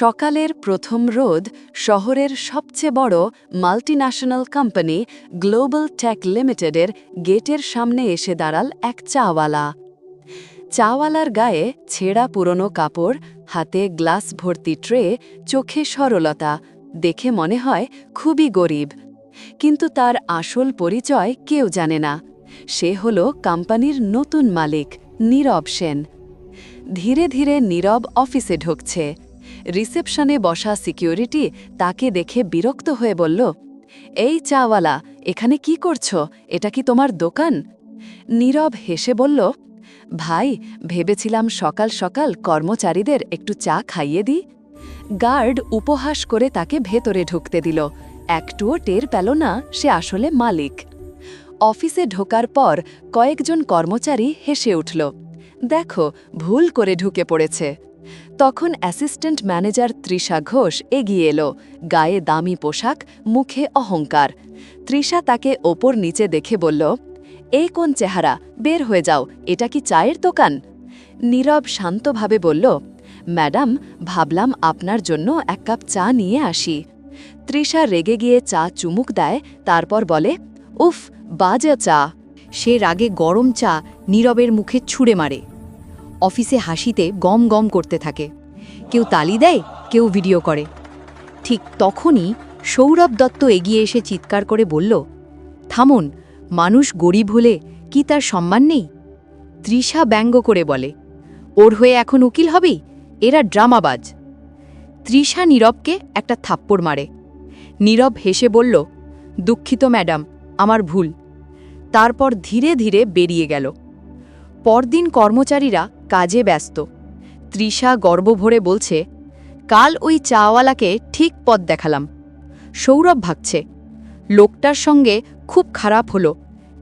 সকালের প্রথম রোদ শহরের সবচেয়ে বড় মাল্টিন্যাশনাল কোম্পানি গ্লোবাল টেক লিমিটেডের গেটের সামনে এসে দাঁড়াল এক চাওয়ালা। চাওয়ালার গায়ে ছেঁড়া পুরনো কাপড়, হাতে গ্লাস ভর্তি ট্রে, চোখে সরলতা, দেখে মনে হয় খুবই গরিব। কিন্তু তার আসল পরিচয় কেউ জানে না। সে হল কোম্পানির নতুন মালিক, নীরব সেন। ধীরে ধীরে নীরব অফিসে ঢুকছে। রিসেপশনে বসা সিকিউরিটি তাকে দেখে বিরক্ত হয়ে বলল, এই চাওয়ালা, এখানে কি করছ? এটা কি তোমার দোকান? নীরব হেসে বলল, ভাই, ভেবেছিলাম সকাল সকাল কর্মচারীদের একটু চা খাইয়ে দিই। গার্ড উপহাস করে তাকে ভেতরে ঢুকতে দিল। একটুও টের পেল না সে আসলে মালিক। অফিসে ঢোকার পর কয়েকজন কর্মচারী হেসে উঠল, দেখো, ভুল করে ঢুকে পড়েছে। তখন অ্যাসিস্ট্যান্ট ম্যানেজার তৃষা ঘোষ এগিয়ে এলো। গায়ে দামি পোশাক, মুখে অহংকার। তৃষা তাকে ওপর নিচে দেখে বলল এই কোন চেহারা? বের হয়ে যাও, এটা কি চায়ের দোকান? নীরব শান্তভাবে বলল, ম্যাডাম, ভাবলাম আপনার জন্য এক কাপ চা নিয়ে আসি। তৃষা রেগে গিয়ে চা চুমুক দেয়, তারপর বলে, উফ, বাজে চা। সে রাগে গরম চা নীরবের মুখে ছুঁড়ে মারে। অফিসে হাসিতে গম গম করতে থাকে। কেউ তালি দেয়, কেউ ভিডিও করে। ঠিক তখনই সৌরভ দত্ত এগিয়ে এসে চিৎকার করে বলল, থামুন, মানুষ গরিব হলে কি তার সম্মান নেই? তৃষা ব্যঙ্গ করে বলে, ওর হয়ে এখন উকিল হবে? এরা ড্রামাবাজ। তৃষা নীরবকে একটা থাপ্পড় মারে। নীরব হেসে বলল, দুঃখিত ম্যাডাম, আমার ভুল। তারপর ধীরে ধীরে বেরিয়ে গেল। পরদিন কর্মচারীরা কাজে ব্যস্ত। তৃষা গর্বভরে বলছে, কাল ওই চাওয়ালাকে ঠিক পথ দেখালাম। সৌরভ ভাবছে লোকটার সঙ্গে খুব খারাপ হলো।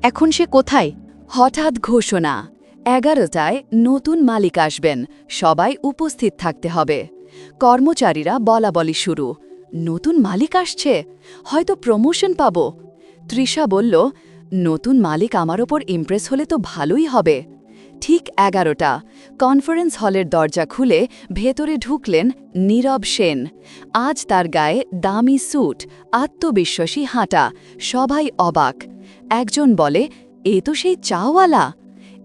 এখন সে কোথায়? হঠাৎ ঘোষণা। এগারোটায় নতুন মালিক আসবেন। সবাই উপস্থিত থাকতে হবে। কর্মচারীরা বলা বলি শুরু। নতুন মালিক আসছে? হয়তো প্রমোশন পাব। তৃষা বলল, নতুন মালিক আমার ওপর ইমপ্রেস হলে তো ভালোই হবে। ঠিক এগারোটা। কনফারেন্স হলের দরজা খুলে ভেতরে ঢুকলেন নীরব সেন। আজ তার গায়ে দামি স্যুট, আত্মবিশ্বাসী হাঁটা, সবাই অবাক। একজন বলে, এ তো সেই চাওয়ালা।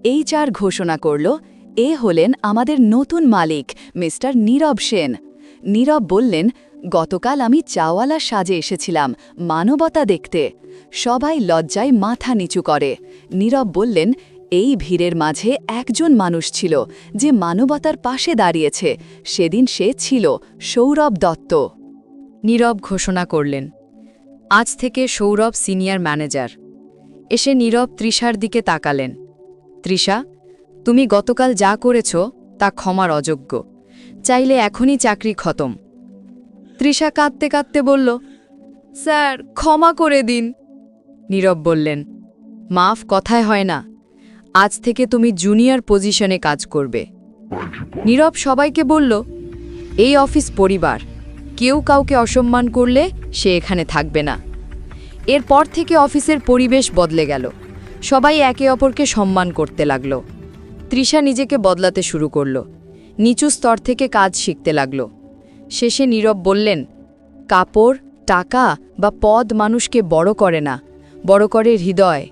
এই চার ঘোষণা করল, এ হলেন আমাদের নতুন মালিক, মিস্টার নীরব সেন। নীরব বললেন, গতকাল আমি চাওয়ালা সাজে এসেছিলাম, মানবতা দেখতে। সবাই লজ্জায় মাথা নিচু করে। নীরব বললেন এই ভিড়ের মাঝে একজন মানুষ ছিল যে মানবতার পাশে দাঁড়িয়েছে। সেদিন সে ছিল সৌরভ দত্ত। নীরব ঘোষণা করলেন, আজ থেকে সৌরভ সিনিয়র ম্যানেজার। এসে নীরব তৃষার দিকে তাকালেন। তৃষা, তুমি গতকাল যা করেছ তা ক্ষমার অযোগ্য। চাইলে এখনই চাকরি খতম। তৃষা কাঁদতে কাঁদতে বলল, স্যার, ক্ষমা করে দিন। নীরব বললেন, মাফ কথায় হয় না। আজ থেকে তুমি জুনিয়র পজিশনে কাজ করবে। নীরব সবাইকে বলল, এই অফিস পরিবার। কেউ কাউকে অসম্মান করলে সে এখানে থাকবে না। এরপর থেকে অফিসের পরিবেশ বদলে গেল। সবাই একে অপরকে সম্মান করতে লাগল। তৃষা নিজেকে বদলাতে শুরু করল। নিচু স্তর থেকে কাজ শিখতে লাগল। শেষে নীরব বললেন, কাপড়, টাকা বা পদ মানুষকে বড় করে না, বড় করে হৃদয়।